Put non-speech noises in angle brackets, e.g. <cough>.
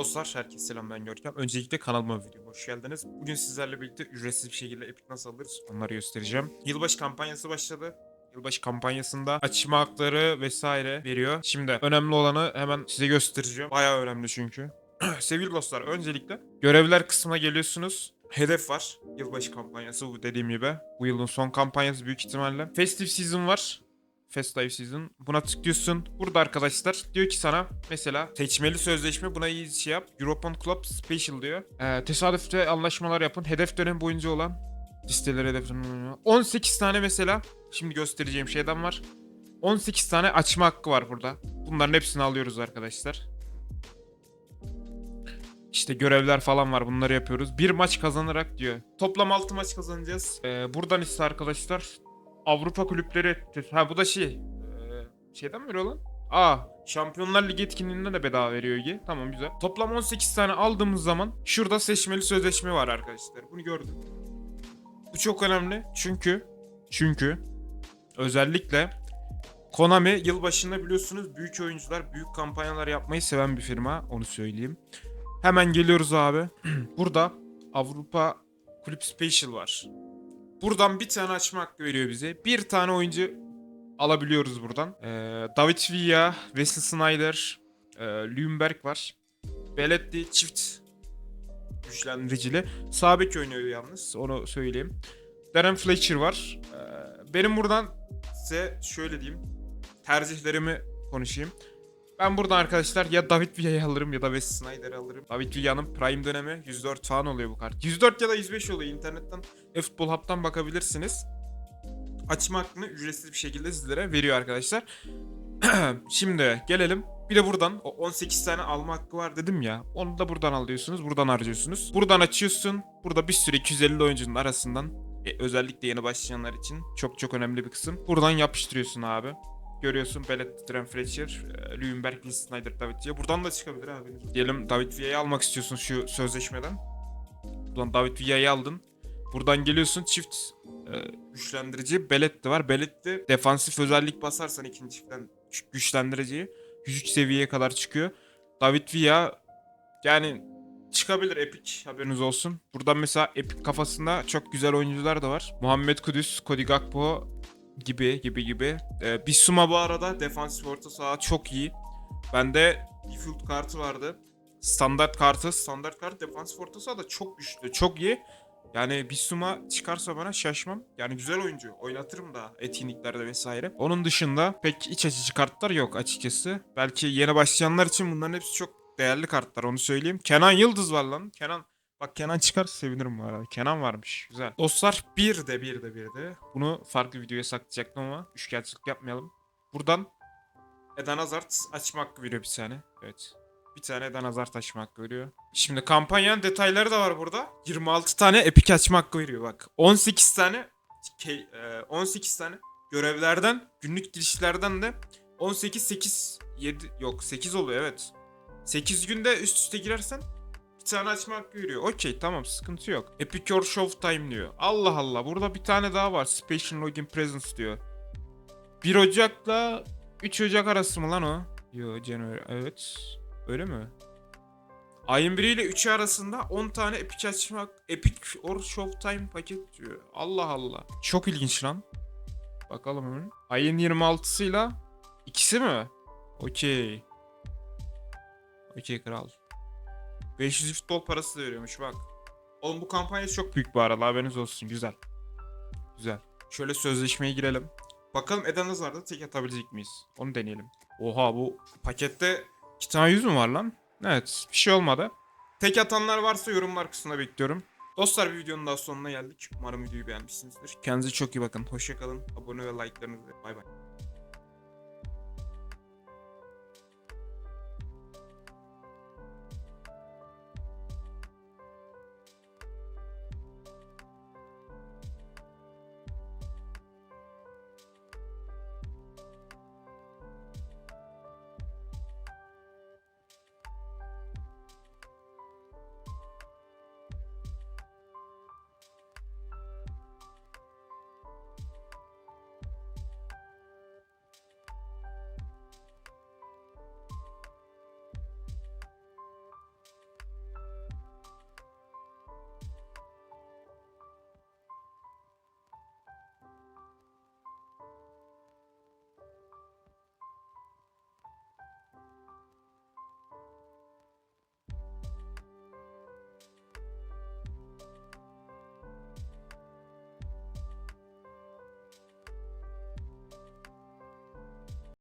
Dostlar herkese selam ben Görkem. Öncelikle kanalıma video hoş geldiniz. Bugün sizlerle birlikte ücretsiz bir şekilde Epic nasıl alırız onları göstereceğim. Yılbaşı kampanyası başladı. Yılbaşı kampanyasında açma hakları vesaire veriyor. Şimdi önemli olanı hemen size göstereceğim. Bayağı önemli çünkü. <clears throat> Sevgili dostlar öncelikle görevler kısmına geliyorsunuz. Hedef var. Yılbaşı kampanyası bu dediğim gibi. Bu yılın son kampanyası büyük ihtimalle. Festive Season var. Festive Season. Buna tıklıyorsun. Burada arkadaşlar diyor ki sana mesela seçmeli sözleşme buna iyi şey yap. European Club Special diyor. Ee, tesadüfte anlaşmalar yapın. Hedef dönem boyunca olan listeleri hedef 18 tane mesela şimdi göstereceğim şeyden var. 18 tane açma hakkı var burada. Bunların hepsini alıyoruz arkadaşlar. İşte görevler falan var bunları yapıyoruz. Bir maç kazanarak diyor. Toplam 6 maç kazanacağız. Ee, buradan ise arkadaşlar Avrupa kulüpleri ha bu da şey ee, şeyden mi veriyor lan? Aa Şampiyonlar Ligi etkinliğinde de bedava veriyor Ege. Tamam güzel. Toplam 18 tane aldığımız zaman şurada seçmeli sözleşme var arkadaşlar. Bunu gördüm. Bu çok önemli çünkü çünkü özellikle Konami yılbaşında biliyorsunuz büyük oyuncular büyük kampanyalar yapmayı seven bir firma onu söyleyeyim. Hemen geliyoruz abi. <clears throat> Burada Avrupa Kulüp Special var. Buradan bir tane açma hakkı veriyor bize. Bir tane oyuncu alabiliyoruz buradan. Ee, David Villa, Wesley Snyder, e, Lundberg var. Belletti çift güçlendiricili. Sağ bek oynuyor yalnız onu söyleyeyim. Darren Fletcher var. Ee, benim buradan size şöyle diyeyim. Tercihlerimi konuşayım. Ben buradan arkadaşlar ya David Villa'yı alırım ya da Wesley Snyder'ı alırım. David Villa'nın prime dönemi 104 falan oluyor bu kart. 104 ya da 105 oluyor. İnternetten e-futbol hub'tan bakabilirsiniz. Açma hakkını ücretsiz bir şekilde sizlere veriyor arkadaşlar. <clears throat> Şimdi gelelim. Bir de buradan o 18 tane alma hakkı var dedim ya. Onu da buradan alıyorsunuz. Buradan harcıyorsunuz. Buradan açıyorsun. Burada bir sürü 250 oyuncunun arasından e, özellikle yeni başlayanlar için çok çok önemli bir kısım. Buradan yapıştırıyorsun abi. Görüyorsun Bellet, Trent Fletcher, e, Lüyenberg, Lee Snyder, David Villa. Buradan da çıkabilir abi. Diyelim David Villa'yı almak istiyorsun şu sözleşmeden. Buradan David Villa'yı aldın. Buradan geliyorsun çift e, güçlendirici Belletti var. Belletti defansif özellik basarsan ikinci çiftten güçlendiriciyi 103 seviyeye kadar çıkıyor. David Villa yani çıkabilir Epic haberiniz olsun. Buradan mesela Epic kafasında çok güzel oyuncular da var. Muhammed Kudüs, Cody Gakpo gibi gibi gibi. Ee, Bissouma bu arada defansif orta saha çok iyi. Bende default kartı vardı. Standart kartı, standart kart defansif orta saha da çok güçlü, çok iyi. Yani Bissouma çıkarsa bana şaşmam. Yani güzel oyuncu. Oynatırım da etkinliklerde vesaire. Onun dışında pek iç açıcı kartlar yok açıkçası. Belki yeni başlayanlar için bunların hepsi çok değerli kartlar onu söyleyeyim. Kenan Yıldız var lan. Kenan Bak Kenan çıkar sevinirim bu arada. Kenan varmış. Güzel. Dostlar bir de bir de bir de. Bunu farklı videoya saklayacaktım ama üçkağıtçılık yapmayalım. Buradan Eden Hazard açma hakkı veriyor bir tane. Evet. Bir tane Eden Hazard açma hakkı veriyor. Şimdi kampanyanın detayları da var burada. 26 tane epik açma hakkı veriyor bak. 18 tane ke- e, 18 tane görevlerden, günlük girişlerden de 18 8 7 yok 8 oluyor evet. 8 günde üst üste girersen bir tane açma veriyor. Okey tamam sıkıntı yok. Epic Your Show Time diyor. Allah Allah burada bir tane daha var. Special Login Presence diyor. 1 Ocak'la 3 Ocak arası mı lan o? Yo January evet. Öyle mi? Ayın 1 ile 3 arasında 10 tane Epic açmak Epic or Showtime paket diyor. Allah Allah. Çok ilginç lan. Bakalım hemen. Ayın 26'sıyla ikisi mi? Okey. Okey kral. 500 futbol parası da veriyormuş bak. Oğlum bu kampanya çok büyük bu arada haberiniz olsun. Güzel. Güzel. Şöyle sözleşmeye girelim. Bakalım Eden Hazard'a tek atabilecek miyiz? Onu deneyelim. Oha bu pakette 2 tane yüz mü var lan? Evet bir şey olmadı. Tek atanlar varsa yorumlar kısmına bekliyorum. Dostlar bir videonun daha sonuna geldik. Umarım videoyu beğenmişsinizdir. Kendinize çok iyi bakın. Hoşçakalın. Abone ve like'larınızı. Bay bay.